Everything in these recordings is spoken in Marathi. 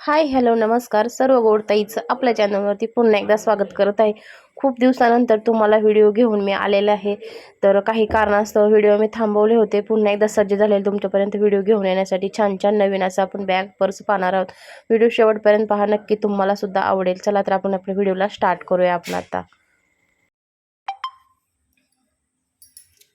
हाय हॅलो नमस्कार. सर्व गोडताईचं आपल्या चॅनलवरती पुन्हा एकदा स्वागत करत आहे. खूप दिवसानंतर तुम्हाला व्हिडिओ घेऊन मी आलेला आहे. तर काही कारणास्तव व्हिडिओ मी थांबवले होते. पुन्हा एकदा सज्ज झालेले तुमच्यापर्यंत व्हिडिओ घेऊन येण्यासाठी छान छान नवीन असं आपण बॅग पर्स पाहणार आहोत. व्हिडिओ शेवटपर्यंत पहा. नक्की तुम्हाला सुद्धा आवडेल. चला तर आपण आपल्या व्हिडिओला स्टार्ट करूया आपण आता.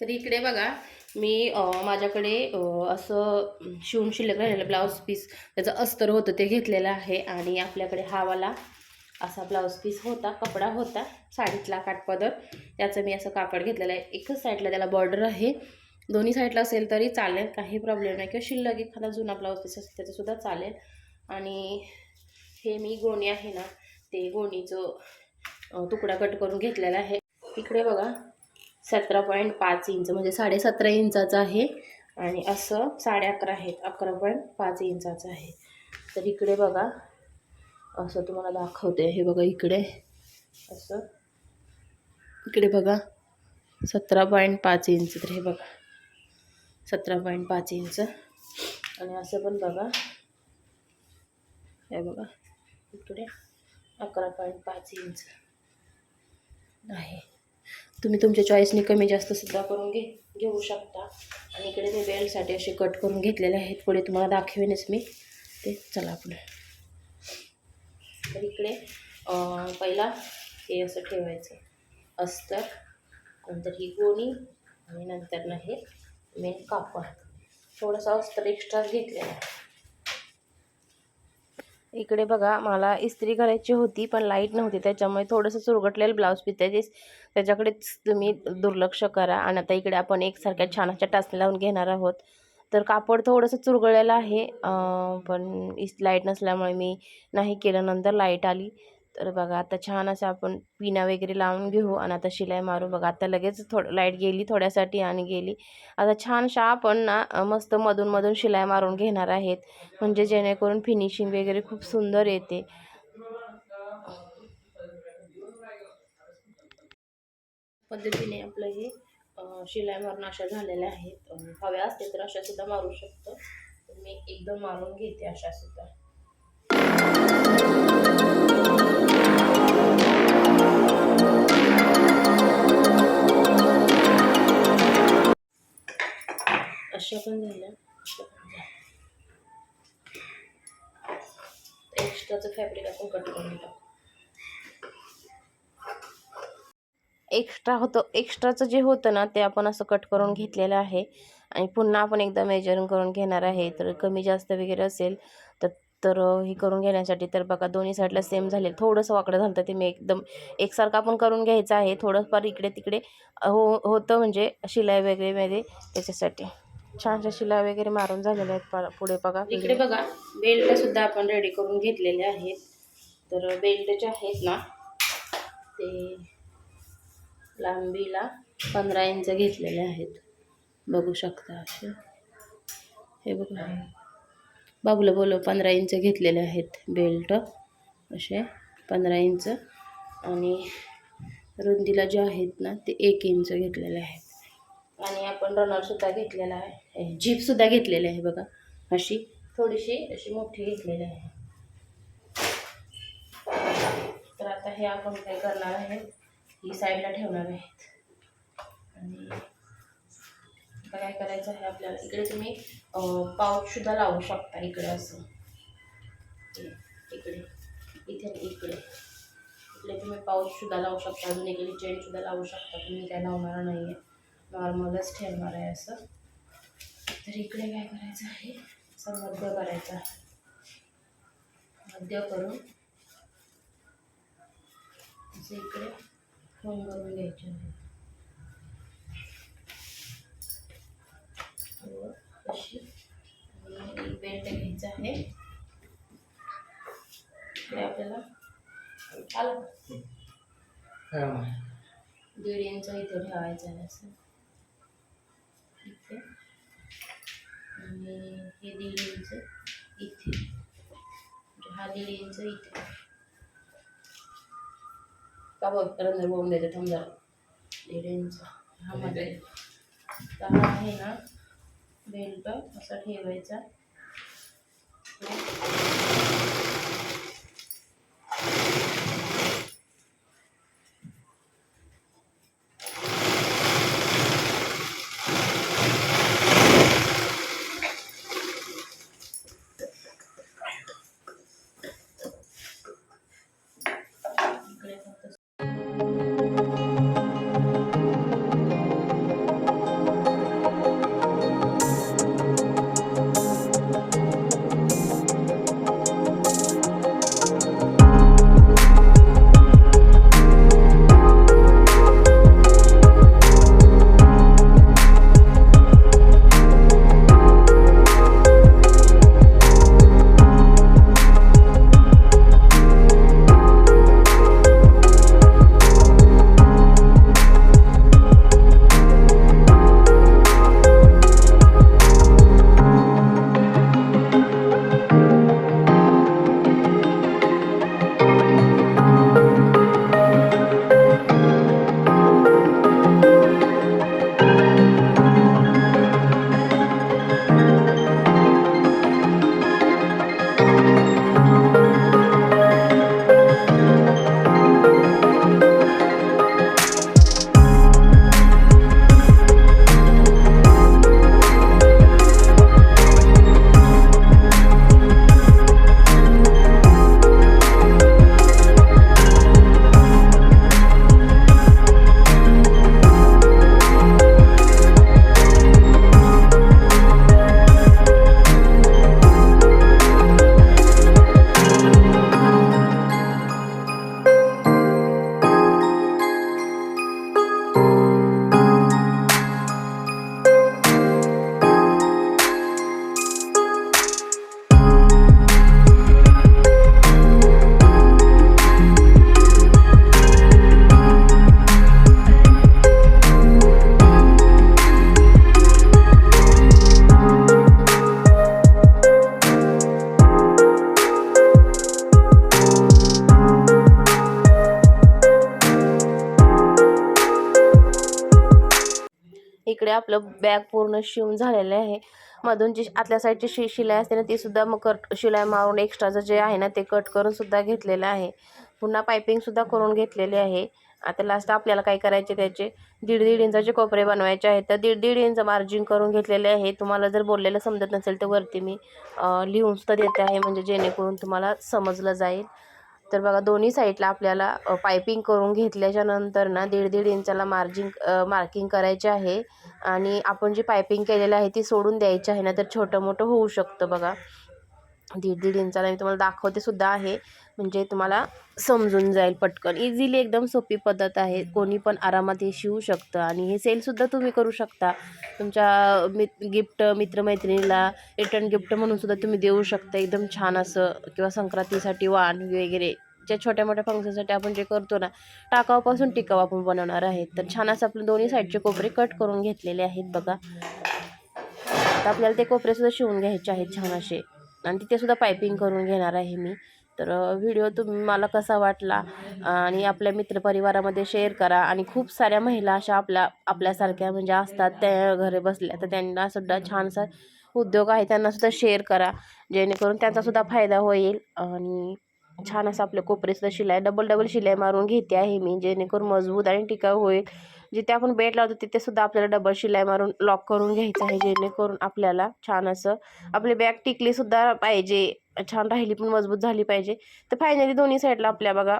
तर इकडे बघा. मी माझ्याकडे असं शिवून शिल्लक राहिलेलं ब्लाऊज पीस त्याचं अस्तर होतं ते घेतलेलं आहे आणि आपल्याकडे हावाला असा ब्लाऊज पीस होता कपडा होता साडीतला काटपदर त्याचं मी असं कापड घेतलेलं आहे. एकच साईडला त्याला बॉर्डर आहे. दोन्ही साईडला असेल तरी चालेल काही प्रॉब्लेम नाही. किंवा शिल्लक एखादा जुना ब्लाऊज पीस असेल त्याचंसुद्धा चालेल. आणि हे मी गोणी आहे ना ते गोणीचं तुकडा कट करून घेतलेला आहे. इकडे बघा. सतरा पॉईंट पाच इंच म्हणजे साडेसतरा इंचाचं आहे. आणि असं साडे अकरा आहेत अकरा पॉईंट पाच इंचाचं आहे. तर इकडे बघा असं तुम्हाला दाखवते. हे बघा इकडे असं. इकडे बघा सतरा पॉईंट पाच इंच. तर हे बघा सतरा पॉईंट पाच इंच. आणि असं पण बघा. हे बघा इकडे अकरा पॉईंट पाच इंच आहे. तुम्ही तुमच्या चॉईसने कमी जास्त सुद्धा करून घे घेऊ शकता. आणि इकडे मी बेल्टसाठी असे कट करून घेतलेले आहेत. पुढे तुम्हाला दाखवेनच मी. ते चला पुढे. तर इकडे पहिला हे असं ठेवायचं. अस्तर नंतर ही गोणी आणि नंतर ना हे मेन कापड. थोडंसं अस्तर एक्स्ट्राच घेतलेलं आहे. इकडे बघा मला इस्त्री करायची होती पण लाइट नव्हती. त्याच्यामुळे थोडंसं चुरगटलेलं ब्लाऊज पीस आहे त्याच्याकडेच तुम्ही दुर्लक्ष करा. आणि आता इकडे आपण एकसारख्या छान अशा टाचण्या लावून घेणार आहोत. तर कापड थोडंसं चुरगळलेलं आहे. पण इस लाइट नसल्यामुळे मी नाही केलं. नंतर लाइट आली. तर बघा आता छान असं आपण पिना वगैरे लावून घेऊ आणि आता शिलाई मारू बघा आता लगेच थोडं लाइट गेली थोड्यासाठी आणि गेली. आता छानशा आपण ना मस्त मधून मधून शिलाई मारून घेणार आहेत. म्हणजे जेणेकरून फिनिशिंग वगैरे खूप सुंदर येते. पद्धतीने आपलं हे शिलाई मारून अशा झालेल्या आहेत. हव्या असतील तर अशा सुद्धा मारू शकतो. मी एकदम मारून घेते अशा सुद्धा अशा पण झाल्या एक्स्ट्राचं फॅब्रिक आपण कट करून टाकू. एक्स्ट्रा होतं एक्स्ट्राचं जे होतं ना ते आपण असं कट करून घेतलेलं आहे. आणि पुन्हा आपण एकदा मेजरिंग करून घेणार आहे. तर कमी जास्त वगैरे असेल तर तर हे करून घेण्यासाठी तर बघा दोन्ही साईडला सेम झाले थोडंसं वाकडं झालं तर ते मी एकदम एकसारखं आपण करून घ्यायचं आहे. थोडंफार इकडे तिकडे हो होतं म्हणजे शिलाई वगैरेमध्ये त्याच्यासाठी. छानशा शिला वगैरे मारून झालेल्या आहेत पा- पुढे बघा. इकडे बघा बेल्ट सुद्धा आपण रेडी करून घेतलेले आहेत. तर बेल्ट जे आहेत ना ते लांबीला पंधरा इंच घेतलेले आहेत. बघू शकता असे हे बघा. बाबूला बोलव पंधरा इंच घेतलेले आहेत बेल्ट असे पंधरा इंच. आणि रुंदीला जे आहेत ना ते एक इंच घेतलेले आहेत. आणि आपण रनरसुद्धा घेतलेला आहे. जीपसुद्धा घेतलेली आहे बघा. अशी थोडीशी अशी मोठी घेतलेली आहे. तर आता हे आपण काय करणार आहे ही साईडला ठेवणार आहेत. आणि आता काय करायचं आहे आपल्याला? इकडे तुम्ही पाऊचसुद्धा लावू शकता इकडे असं. इकडे इथे इकडे. इकडे तुम्ही पाऊचसुद्धा लावू शकता अजून इकडे चेनसुद्धा लावू शकता. तुम्ही काय लावणार नाही आहे नॉर्मलच ठेवणार आहे असं. तर इकडे काय करायचं आहे? असं मध्य करायचं मध्य करून असं इकडे फोन करून घ्यायचे आहे. व अशी बेल्ट घ्यायचा आहे. इकडे आपल्याला आलं? दीड इंच इथे ठेवायचं आहे असं. आणि हे दीड इंच इथे. हा दीड इंच इथे. का बघ रंजन बघून द्यायचं थांब जरा. दीड इंच हा मध्ये. तर हा आहे ना बेल्ट असा ठेवायचा. आपलं बॅग पूर्ण शिवून झालेलं आहे. मधून जी आतल्या साईडची शि शिलाई असते ना ती सुद्धा मग कट शिलाई मारून एक्स्ट्राचं जे आहे ना ते कट करून सुद्धा घेतलेलं आहे. पुन्हा पायपिंगसुद्धा करून घेतलेली आहे. आता लास्ट आपल्याला काय करायचे त्याचे? दीड दीड इंचाचे कोपरे बनवायचे आहेत. तर दीड दीड इंच मार्जिन करून घेतलेले आहे. तुम्हाला जर बोललेलं समजत नसेल तर वरती मी लिहून सुद्धा देते आहे. म्हणजे जेणेकरून तुम्हाला समजलं जाईल. तर बघा दोन्ही साईडला आपल्याला पायपिंग करून घेतल्याच्यानंतर ना दीड दीड इंचाला मार्जिंग मार्किंग करायचे आहे. आणि आपण जी पायपिंग केलेली आहे ती सोडून द्यायची आहे ना तर छोटं मोठं होऊ शकतं बघा. दीड दीड इंचाला मी तुम्हाला दाखवते सुद्धा आहे. म्हणजे तुम्हाला समजून जाईल पटकन. इझिली एकदम सोपी पद्धत आहे. कोणी पण आरामात हे शिवू शकतं. आणि हे सेलसुद्धा तुम्ही करू शकता. तुमच्या मित गिफ्ट मित्रमैत्रिणीला रिटर्न गिफ्ट म्हणूनसुद्धा तुम्ही देऊ शकता. एकदम छान असं किंवा संक्रांतीसाठी वाण वगैरे. ज्या छोट्या मोठ्या फंक्शनसाठी आपण जे करतो ना टाकावापासून टिकाव आपण बनवणार आहेत. तर छान असं आपले दोन्ही साईडचे कोपरे कट करून घेतलेले आहेत बघा. तर आपल्याला ते कोपरेसुद्धा शिवून घ्यायचे आहेत छान असे. आणि तिथेसुद्धा पायपिंग करून घेणार आहे मी. तर व्हिडिओ तुम्ही मला कसा वाटला आणि आपल्या मित्रपरिवारामध्ये शेअर करा. आणि खूप साऱ्या महिला अशा आपल्या आपल्यासारख्या म्हणजे असतात त्या घरी बसल्या तर त्यांना सुद्धा छानसा उद्योग आहे त्यांनासुद्धा शेअर करा. जेणेकरून त्यांचासुद्धा फायदा होईल. आणि छान असं आपलं कोपरेसुद्धा शिलाई डबल डबल शिलाई मारून घेते आहे मी जेणेकरून मजबूत आणि टिकाऊ होईल. जिथे आपण बेट लावतो तिथे सुद्धा आपल्याला डबल शिलाई मारून लॉक करून घ्यायचं आहे जेणेकरून आपल्याला छान असं आपली बॅग टिकली सुद्धा पाहिजे छान राहिली पण मजबूत झाली पाहिजे. तर फायनली दोन्ही साईडला आपल्या बघा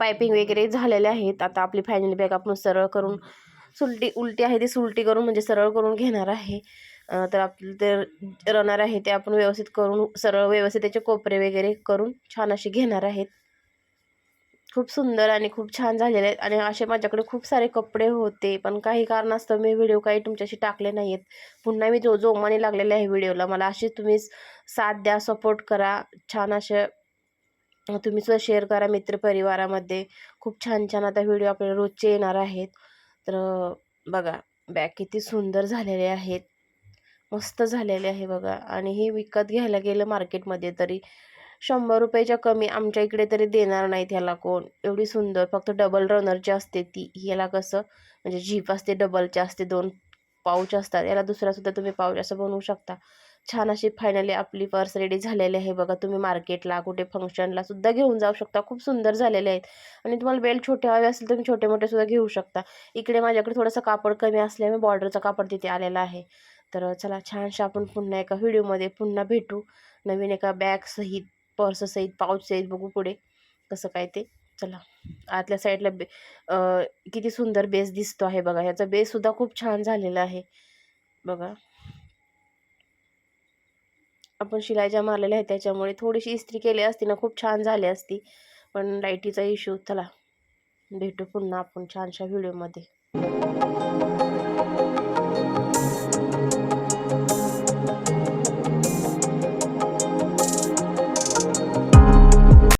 पायपिंग वगैरे झालेले आहेत. आता आपली फायनली बॅग आपण सरळ करून सुलटी उलटी आहे ती सुलटी करून म्हणजे सरळ करून घेणार आहे. तर आपलं ते रनर आहे ते आपण व्यवस्थित करून सरळ व्यवस्थित त्याचे कोपरे वगैरे करून छान असे घेणार आहेत. खूप सुंदर आणि खूप छान झालेले आहेत. आणि असे माझ्याकडे खूप सारे कपडे होते पण काही कारणास्तव मी व्हिडिओ काही तुमच्याशी टाकले नाही आहेत पुन्हा मी जो जोमाने लागलेले आहे व्हिडिओला मला असे तुम्ही साथ द्या सपोर्ट करा. छान असे तुम्ही सुद्धा शेअर करा मित्रपरिवारामध्ये. खूप छान छान आता व्हिडिओ आपल्याला रोजचे येणार आहेत. तर बघा बॅग किती सुंदर झालेले आहेत. मस्त झालेले आहे बघा. आणि हे विकत घ्यायला गेलं मार्केटमध्ये तरी शंभर रुपयाच्या कमी आमच्या इकडे तरी देणार नाहीत ह्याला कोण. एवढी सुंदर फक्त डबल रनरची असते ती. ह्याला कसं? म्हणजे जीप असते डबलचे असते दोन पाऊच असतात. याला दुसरासुद्धा तुम्ही पाऊच असं बनवू शकता. छान अशी फायनली आपली पर्स रेडी झालेली आहे बघा. तुम्ही मार्केटला कुठे फंक्शनला सुद्धा घेऊन जाऊ शकता. खूप सुंदर झालेले आहेत. आणि तुम्हाला बेल्ट छोटे हवे असेल तुम्ही छोटे मोठे सुद्धा घेऊ शकता. इकडे माझ्याकडे थोडंसं कापड कमी असल्यामुळे बॉर्डरचं कापड तिथे आलेलं आहे. तर चला छानशा आपण पुन्हा एका व्हिडिओमध्ये पुन्हा भेटू. नवीन एका बॅगसहित पर्ससहित पाऊचसहित बघू पुढे कसं काय ते. चला आतल्या साईडला बे किती सुंदर बेस दिसतो आहे बघा. ह्याचा बेससुद्धा खूप छान झालेला आहे. बघा. आपण शिलाई ज्या मारलेल्या आहेत त्याच्यामुळे थोडीशी इस्त्री केली असती ना खूप छान झाली असती. पण लाईटीचा इश्यू चला भेटू पुन्हा आपण छानशा व्हिडिओमध्ये.